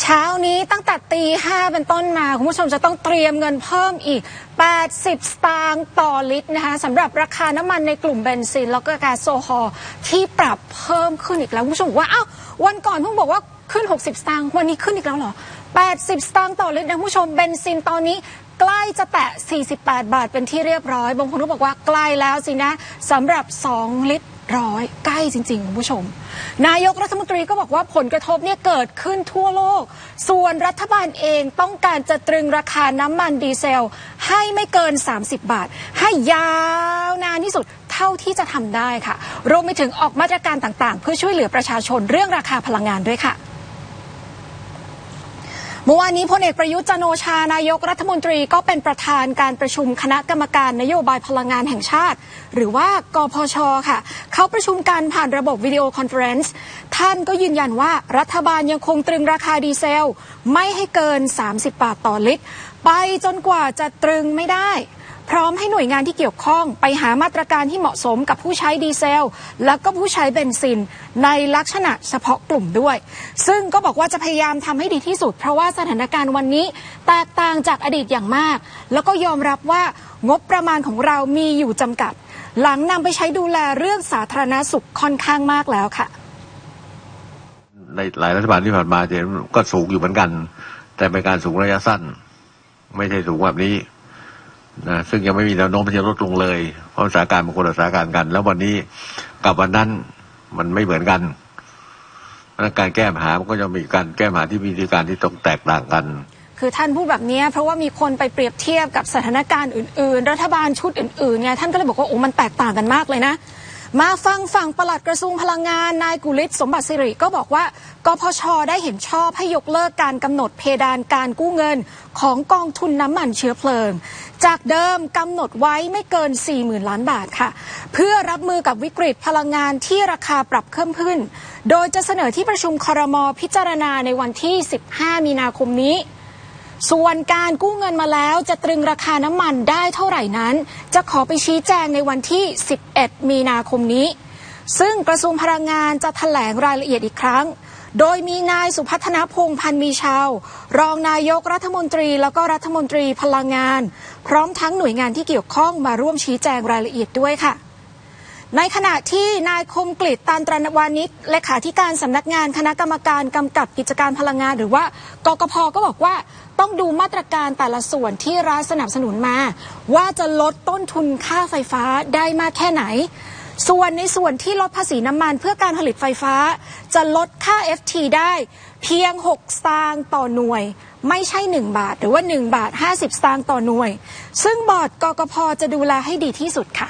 เช้านี้ตั้งแต่ตีห้าเป็นต้นมา คุณผู้ชมจะต้องเตรียมเงินเพิ่มอีก 80 สตางค์ต่อลิตรนะคะสำหรับราคาน้ำมันในกลุ่มเบนซิน แล้วก็แก๊สโซฮอลที่ปรับเพิ่มขึ้นอีกแล้ว คุณผู้ชมบอกว่าอ้าววันก่อนเพิ่งบอกว่าขึ้น 60 สตางค์วันนี้ขึ้นอีกแล้วเหรอ 80 สตางค์ต่อลิตรนะคุณผู้ชมเบนซินตอนนี้ใกล้จะแตะ 48 บาทเป็นที่เรียบร้อย บางคนก็บอกว่าใกล้แล้วสินะสำหรับ 2 ลิตร ร้อยใกล้จริง ๆ คุณผู้ชม นายกรัฐมนตรีก็บอกว่าผลกระทบเนี่ยเกิดขึ้นทั่วโลก ส่วนรัฐบาลเองต้องการจะตรึงราคาน้ำมันดีเซล ให้ไม่เกิน 30 บาท ให้ยาวนานที่สุดเท่าที่จะทำได้ค่ะ รวมไปถึงออกมาตรการต่างๆ เพื่อช่วยเหลือประชาชนเรื่องราคาพลังงานด้วยค่ะเมื่อวานนี้พลเอกประยุทธ์จันโอชานายกรัฐมนตรีก็เป็นประธานการประชุมคณะกรรมการนโยบายพลังงานแห่งชาติ หรือว่ากพชค่ะ เขาประชุมกันผ่านระบบวิดีโอคอนเฟอเรนซ์ท่านก็ยืนยันว่ารัฐบาลยังคงตรึงราคาดีเซล ไม่ให้เกิน 30 บาทต่อลิตร ไปจนกว่าจะตรึงไม่ได้ พร้อมให้หน่วยงานที่เกี่ยวข้องไปหามาตรการที่เหมาะสมกับผู้ใช้ดีเซล และก็ผู้ใช้เบนซิน ในลักษณะเฉพาะกลุ่มด้วย ซึ่งก็บอกว่าจะพยายามทำให้ดีที่สุด เพราะว่าสถานการณ์วันนี้แตกต่างจากอดีตอย่างมาก แล้วก็ยอมรับว่างบประมาณของเรามีอยู่จำกัด หลังนำไปใช้ดูแลเรื่องสาธารณสุขค่อนข้างมากแล้วค่ะ ในหลายรัฐบาลที่ผ่านมาจะเห็นก็สูงอยู่เหมือนกัน แต่เป็นการสูงระยะสั้น ไม่ใช่สูงแบบนี้นะซึ่งยังไม่มีแนวโน้มที่จะลดลงเลย เพราะสถานการณ์มันคนละสถานการณ์กัน แล้ววันนี้กับวันนั้นมันไม่เหมือนกันเพราะฉะนั้นการแก้ปัญหามันก็จะมีการแก้ปัญหาที่มีวิธีการที่ต้องแตกต่างกัน คือท่านพูดแบบนี้เพราะว่ามีคนไปเปรียบเทียบกับสถานการณ์อื่น ๆ รัฐบาลชุดอื่นๆไงท่านก็เลยบอกว่าโอ้มันแตกต่างกันมากเลยนะ มาฟังฝั่งปลัดกระทรวงพลังงานนายกุลิศสมบัติสิริก็บอกว่ากพชได้เห็นชอบให้ยกเลิกการกำหนดเพดานการกู้เงินของกองทุนน้ำมันเชื้อเพลิง จากเดิมกำหนดไว้ไม่เกิน 40,000 ล้านบาทค่ะ เพื่อรับมือกับวิกฤตพลังงานที่ราคาปรับเพิ่มขึ้น โดยจะเสนอที่ประชุมคอรมอพิจารณาในวันที่ 15 มีนาคมนี้ ส่วนการกู้เงินมาแล้วจะตรึงราคาน้ำมันได้เท่าไหร่นั้น จะขอไปชี้แจงในวันที่ 11 มีนาคมนี้ ซึ่งกระทรวงพลังงานจะแถลงรายละเอียดอีกครั้ง โดยมีนายสุพัฒนพงพันธ์มีชาว รองนายกรัฐมนตรีแล้วก็รัฐมนตรีพลังงาน พร้อมทั้งหน่วยงานที่เกี่ยวข้องมาร่วมชี้แจงรายละเอียดด้วยค่ะ ในขณะที่นายคมกลิตตันตรนวานิชเลขาธิการสำนักงานคณะกรรมการกำกับกิจการพลังงาน หรือว่ากกพก็บอกว่าต้องดูมาตรการแต่ละส่วนที่รัฐสนับสนุนมา ว่าจะลดต้นทุนค่าไฟฟ้าได้มากแค่ไหน ส่วนในส่วนที่ลดภาษีน้ำมันเพื่อการผลิตไฟฟ้า จะลดค่า FT ได้ เพียง 6 สตางค์ต่อหน่วย ไม่ใช่ 1 บาท หรือว่า 1 บาท 50 สตางค์ต่อหน่วย ซึ่งบอร์ดกกพจะดูแลให้ดีที่สุดค่ะ